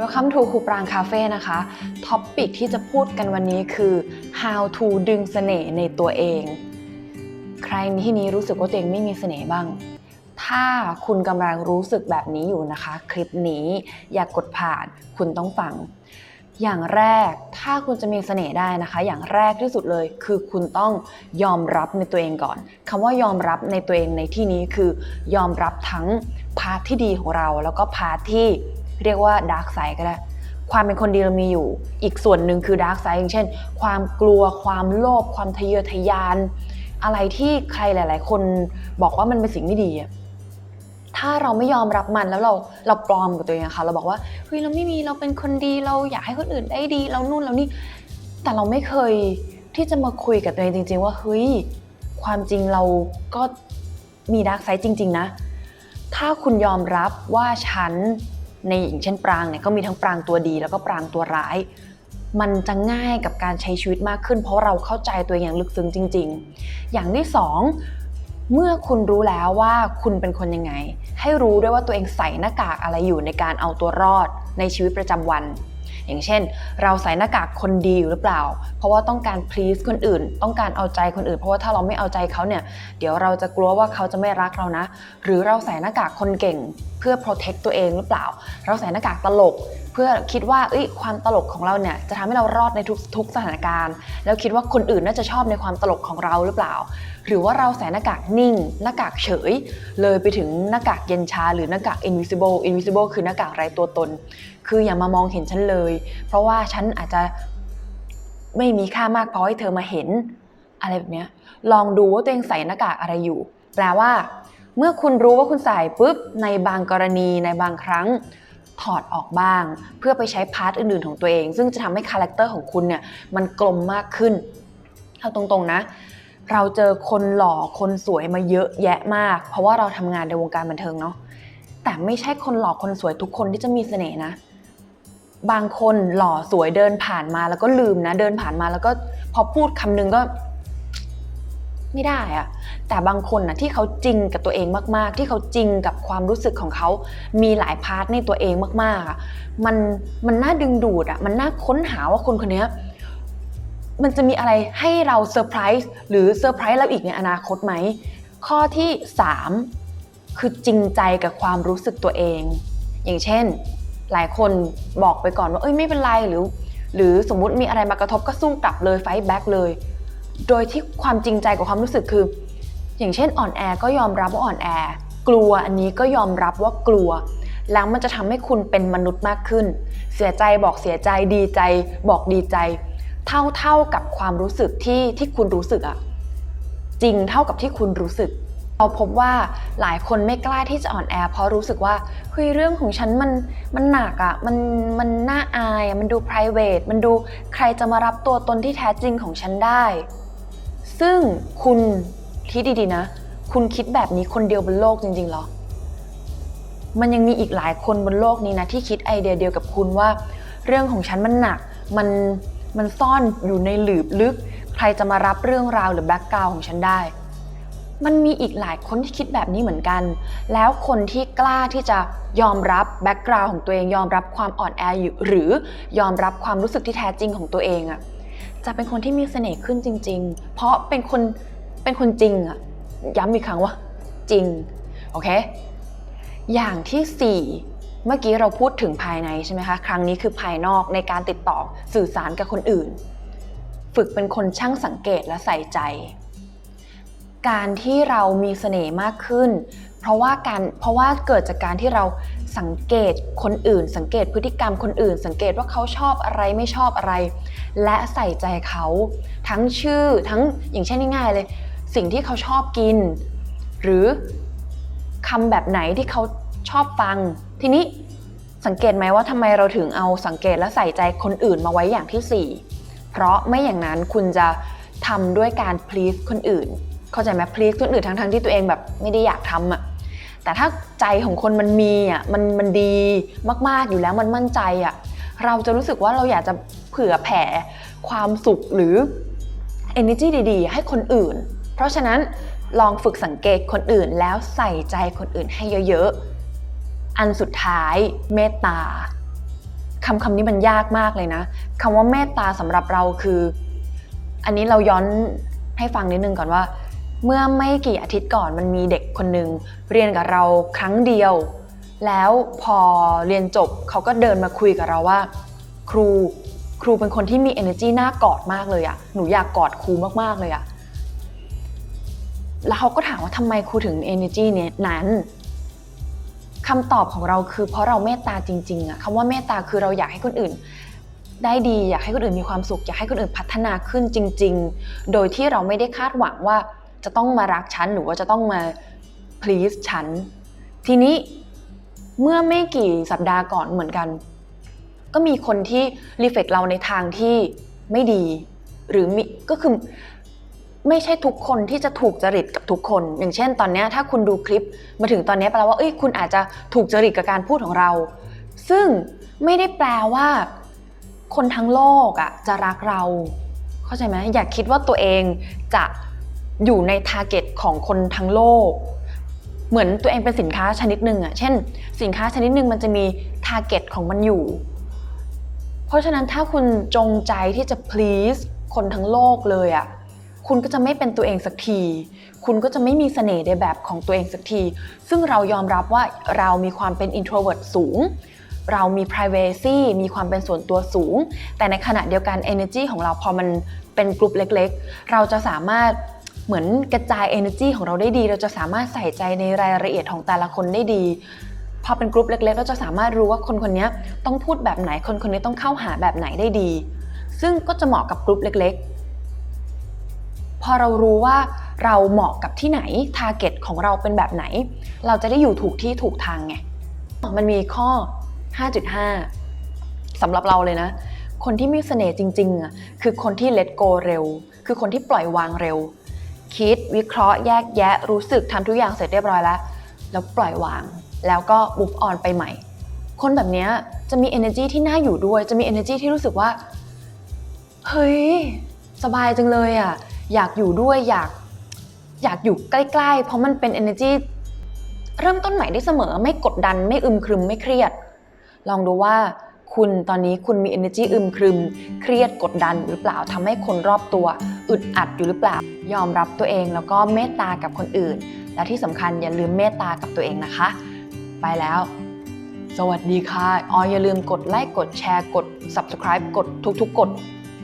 Welcome to ครูปรางคาเฟ่นะคะท็อปปิกที่จะพูดกันวันนี้คือ how to ดึงเสน่ห์ในตัวเอง ใครในที่นี้รู้สึกว่าตัวเองไม่มีเสน่ห์บ้าง ถ้าคุณกำลังรู้สึกแบบนี้อยู่นะคะ คลิปนี้อย่ากกดผ่านคุณต้องฟัง อย่างแรกถ้าคุณจะมีเสน่ห์ได้นะคะ อย่างแรกที่สุดเลยคือคุณต้องยอมรับในตัวเองก่อนคำว่ายอมรับในตัวเองในที่นี้คือยอมรับทั้งพาร์ทที่ดีของเราแล้วก็พาร์ทที่ เรียกว่าดาร์กไซด์ก็ได้ ความเป็นคนดีเรามีอยู่ อีกส่วนหนึ่งคือดาร์กไซด์อย่างเช่น ความกลัวความโลภความทะเยอทะยาน อะไรที่ใครหลาย ๆ คนบอกว่ามันเป็นสิ่งไม่ดีอะถ้าเราไม่ยอมรับมันแล้วเราเราปลอมกับตัวเองค่ะเราบอกว่าเฮ้ยเราไม่มีเราเป็นคนดีเราอยากให้คนอื่นได้ดี เรานู่นเรานี่แต่เราไม่เคยที่จะมาคุยกับตัวเองจริง ๆ ว่าเฮ้ยความจริงเราก็มีดาร์กไซด์จริง ๆ นะ ถ้าคุณยอมรับว่าฉัน ในอย่างเช่นปรางเนี่ยก็มีทั้งปรางตัวดี แล้วก็ปรางตัวร้าย มันจะง่ายกับการใช้ชีวิตมากขึ้น เพราะเราเข้าใจตัวเองอย่างลึกซึ้งจริง ๆ อย่างที่สองเมื่อคุณรู้แล้วว่าคุณเป็นคนยังไง ให้รู้ด้วยว่าตัวเองใส่หน้ากากอะไรอยู่ในการเอาตัวรอดในชีวิตประจำวัน อย่างเช่น เราใส่หน้ากากคนดีอยู่หรือเปล่า เพราะว่าต้องการ please คนอื่น ต้องการเอาใจคนอื่น เพราะว่าถ้าเราไม่เอาใจเขาเนี่ย เดี๋ยวเราจะกลัวว่าเขาจะไม่รักเรานะ หรือเราใส่หน้ากากคนเก่ง เพื่อ protect ตัวเองหรือเปล่า เราใส่หน้ากากตลกเพื่อคิดว่าเอ้ยความตลกของเราเนี่ยจะทำให้เรารอดในทุกทุกสถานการณ์ แล้วคิดว่าคนอื่นน่าจะชอบในความตลกของเราหรือเปล่า หรือว่าเราใส่หน้ากากนิ่ง หน้ากากเฉย เลยไปถึงหน้ากากเย็นชา หรือหน้ากาก invisible invisible คือหน้ากากไร้ตัวตน คืออย่ามามองเห็นฉันเลย เพราะว่าฉันอาจจะไม่มีค่ามากพอให้เธอมาเห็น อะไรแบบเนี้ยลองดูว่าตัวเองใส่หน้ากากอะไรอยู่ แปลว่า เมื่อคุณรู้ว่าคุณใส่ปุ๊บในบางกรณีในบางครั้งถอดออกบ้าง เพื่อไปใช้พาร์ทอื่นๆของตัวเอง ซึ่งจะทำให้คาแรคเตอร์ของคุณเนี่ยมันกลมมากขึ้นเอาตรงๆนะ เราเจอคนหล่อคนสวยมาเยอะแยะมาก เพราะว่าเราทำงานในวงการบันเทิงเนาะแต่ไม่ใช่คนหล่อคนสวยทุกคนที่จะมีเสน่ห์นะ บางคนหล่อสวยเดินผ่านมาแล้วก็ลืมนะ เดินผ่านมาแล้วก็พอพูดคำนึงก็ ไม่ได้อะแต่บางคนนะที่เขาจริงกับตัวเองมาก ๆ ที่เขาจริงกับความรู้สึกของเขามีหลายพาร์ทในตัวเองมากๆอะมันมันน่าดึงดูดอะมันน่าค้นหาว่าคนคนนี้ มันจะมีอะไรให้เราเซอร์ไพรส์หรือเซอร์ไพรส์เราอีกในอนาคตไหม ข้อที่ 3 คือจริงใจกับความรู้สึกตัวเอง อย่างเช่น หลายคนบอกไปก่อนว่าเอ้ยไม่เป็นไรหรือ หรือสมมุติมีอะไรมากระทบก็สู้กลับเลยไฟแบ็กเลย โดยที่ความจริงใจกับความรู้สึกคือ อย่างเช่นอ่อนแอก็ยอมรับว่าอ่อนแอกลัวอันนี้ก็ยอมรับว่ากลัว แล้วมันจะทำให้คุณเป็นมนุษย์มากขึ้น เสียใจบอกเสียใจดีใจ บอกดีใจ เท่าเท่ากับความรู้สึกที่ที่คุณรู้สึกอะจริงเท่ากับที่คุณรู้สึก เราพบว่าหลายคนไม่กล้าที่จะอ่อนแอ เพราะรู้สึกว่าเฮ้ยเรื่องของฉันมันมันหนักอะมันมันน่าอายอะมันดู p r i v a t มันดูใครจะมารับตัวตนที่แท้จริงของฉันได้ ซึ่งคุณคิดดีๆนะ คุณคิดแบบนี้คนเดียวบนโลกจริงๆเหรอมันยังมีอีกหลายคนบนโลกนี้นะที่คิดไอเดียเดียวกับคุณว่า เรื่องของฉันมันหนักมัน มันซ่อนอยู่ในหลืบลึก ใครจะมารับเรื่องราวหรือแบ็กกราวของฉันได้ มันมีอีกหลายคนที่คิดแบบนี้เหมือนกัน แล้วคนที่กล้าที่จะยอมรับแบ็กกราวของตัวเองยอมรับความอ่อนแออยู่หรือยอมรับความรู้สึกที่แท้จริงของตัวเองอะจะเป็นคนที่มีเสน่ห์ขึ้นจริง ๆ เพราะเป็นคนเป็นคนจริงอะย้ำอีกครั้งว่าจริงโอเคอย่างที่4 เมื่อกี้เราพูดถึงภายในใช่ไหมคะ ครั้งนี้คือภายนอกในการติดต่อสื่อสารกับคนอื่น ฝึกเป็นคนช่างสังเกตและใส่ใจ การที่เรามีเสน่ห์มากขึ้น เพราะว่าการเพราะว่าเกิดจากการที่เราสังเกตคนอื่น สังเกตพฤติกรรมคนอื่น สังเกตว่าเขาชอบอะไรไม่ชอบอะไร และใส่ใจเขา ทั้งชื่อทั้งอย่างเช่นง่ายๆเลย สิ่งที่เขาชอบกิน หรือคำแบบไหนที่เขาชอบฟัง ทีนี้ สังเกตไหมว่าทำไมเราถึงเอาสังเกตและใส่ใจคนอื่นมาไว้อย่างที่ 4 เพราะไม่อย่างนั้นคุณจะทำด้วยการ please คนอื่น เข้าใจไหม please คนอื่นทั้งๆที่ตัวเองแบบไม่ได้อยากทำอะแต่ถ้าใจของคนมันมีอะมันมันดีมากๆอยู่แล้วมันมั่นใจอะเราจะรู้สึกว่าเราอยากจะเผื่อแผ่ความสุขหรือ energy ดีๆ ให้คนอื่น เพราะฉะนั้นลองฝึกสังเกตคนอื่นแล้วใส่ใจคนอื่นให้เยอะๆ อันสุดท้ายเมตตาคำคำนี้มันยากมากเลยนะคำว่าเมตตาสำหรับเราคือ อันนี้เราย้อนให้ฟังนิดนึงก่อนว่า เมื่อไม่กี่อาทิตย์ก่อนมันมีเด็กคนหนึ่งเรียนกับเราครั้งเดียว แล้วพอเรียนจบเขาก็เดินมาคุยกับเราว่า ครูครูเป็นคนที่มี energy น่ากอดมากเลยอะหนูอยากกอดครูมากๆเลยอะแล้วเขาก็ถามว่าทำไมครูถึง energy เนี่ยนั้น คำตอบของเราคือเพราะเราเมตตาจริงๆอะคำว่าเมตตาคือเราอยากให้คนอื่น ได้ดีอยากให้คนอื่นมีความสุข อยากให้คนอื่นพัฒนาขึ้นจริง ๆ โดยที่เราไม่ได้คาดหวังว่าจะต้องมารักฉันหรือว่าจะต้องมา please ฉัน ทีนี้เมื่อไม่กี่สัปดาห์ก่อนเหมือนกัน ก็มีคนที่รีเฟกเราในทางที่ไม่ดี หรือมีก็คือ ไม่ใช่ทุกคนที่จะถูกจริตกับทุกคน อย่างเช่น ตอนนี้ถ้าคุณดูคลิปมาถึงตอนนี้แปลว่าเอ้ยคุณอาจจะถูกจริตกับการพูดของเรา ซึ่งไม่ได้แปลว่า คนทั้งโลกอะจะรักเรา เข้าใจไหมอย่าคิดว่าตัวเองจะอยู่ในทาร์เก็ตของคนทั้งโลก เหมือนตัวเองเป็นสินค้าชนิดหนึ่งอะเช่น สินค้าชนิดหนึ่งมันจะมีทาร์เก็ตของมันอยู่ เพราะฉะนั้นถ้าคุณจงใจที่จะ please คนทั้งโลกเลยอะ คุณก็จะไม่เป็นตัวเองสักที คุณก็จะไม่มีเสน่ห์ในแบบของตัวเองสักที ซึ่งเรายอมรับว่าเรามีความเป็น introvert สูง เรามี privacy มีความเป็นส่วนตัวสูง แต่ในขณะเดียวกัน energy ของเราพอมันเป็นกลุ่มเล็กๆ เราจะสามารถเหมือนกระจาย energy ของเราได้ดี เราจะสามารถใส่ใจในรายละเอียดของแต่ละคนได้ดี พอเป็นกลุ่มเล็กๆ เราจะสามารถรู้ว่าคนคนนี้ต้องพูดแบบไหน คนคนนี้ต้องเข้าหาแบบไหนได้ดี ซึ่งก็จะเหมาะกับกลุ่มเล็กๆ พอเรารู้ว่าเราเหมาะกับที่ไหนทาร์เก็ตของเราเป็นแบบไหน เราจะได้อยู่ถูกที่ถูกทางไง มันมีข้อ 5.5สำหรับเราเลยนะ คนที่มีเสน่ห์จริงๆอะคือคนที่ let go เร็ว คือคนที่ปล่อยวางเร็ว คิดวิเคราะห์แยกแยะรู้สึกทำทุกอย่างเสร็จเรียบร้อยแล้ว แล้วปล่อยวางแล้วก็ move on ไปใหม่ คนแบบนี้จะมี energy ที่น่าอยู่ด้วย จะมี energy ที่รู้สึกว่า เฮ้ย สบายจังเลยอะ อยากอยู่ด้วยอยากอยากอยู่ใกล้ ๆ เพราะมันเป็น energy เริ่มต้นใหม่ได้เสมอไม่กดดันไม่อึมครึมไม่เครียด ลองดูว่าคุณตอนนี้คุณมี energy อึมครึม เครียดกดดันหรือเปล่าทำให้คนรอบตัว อึดอัดอยู่หรือเปล่า ยอมรับตัวเองแล้วก็เมตตากับคนอื่น และที่สำคัญอย่าลืมเมตตากับตัวเองนะคะ ไปแล้ว สวัสดีค่ะอ๋ออย่าลืมกดไลค์กดแชร์กด subscribe กดทุกๆกด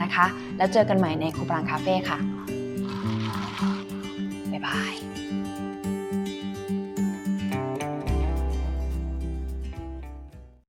นะคะ แล้วเจอกันใหม่ในครูปรางคาเฟ่ค่ะ